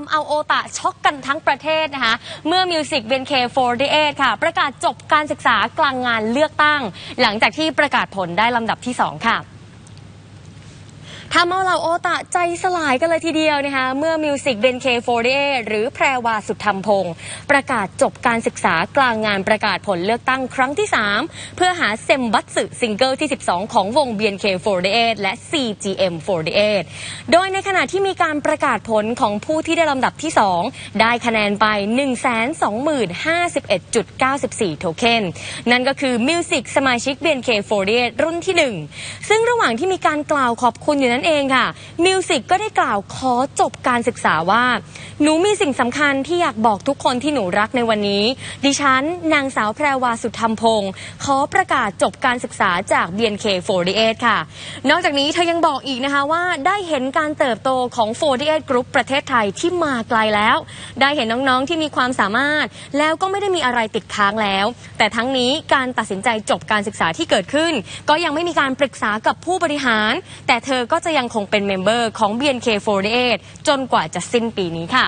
ำเอาโอตะช็อกกันทั้งประเทศนะคะเมื่อ Music BNK48 ค่ะ ประกาศจบการศึกษากลางงานเลือกตั้ง หลังจากที่ประกาศผลได้ลำดับที่ 2 ค่ะ ทำเอาเหล่าโอตะใจสลายกันเลยทีเดียวนะคะ เมื่อ Music b e n K48 หรือแพรวาสุดธรรมพงศ์ประกาศจบการศึกษากลางงานประกาศผลเลือกตั้งครั้งที่ 3 เพื่อหาเซมบัตสึซิงเกิลที่ 12 ของวง BNK48 และ CGM48 โดยในขณะที่มีการประกาศผลของผู้ที่ได้ลำดับที่ 2 ได้คะแนนไป 120,051.94 โทเค็นนั่นก็คือ Music สมาชิก BNK48 รุ่นที่ 1 ซึ่งระหว่างที่มีการกล่าวขอบคุณอยู่นั้นเองค่ะ มิวสิกก็ได้กล่าวขอจบการศึกษาว่า หนูมีสิ่งสำคัญที่อยากบอกทุกคนที่หนูรักในวันนี้ ดิฉัน นางสาวแพรวาสุดธรรมพงศ์ขอประกาศจบการศึกษาจาก BNK48 ค่ะ นอกจากนี้เธอยังบอกอีกนะคะว่าได้เห็นการเติบโตของ 48 Group ประเทศไทยที่มาไกลแล้ว ได้เห็นน้องๆที่มีความสามารถ แล้วก็ไม่ได้มีอะไรติดค้างแล้ว แต่ทั้งนี้การตัดสินใจจบการศึกษาที่เกิดขึ้น ก็ยังไม่มีการปรึกษากับผู้บริหาร แต่เธอก็จะยังคงเป็นเมมเบอร์ของ BNK48 จนกว่าจะสิ้นปีนี้ค่ะ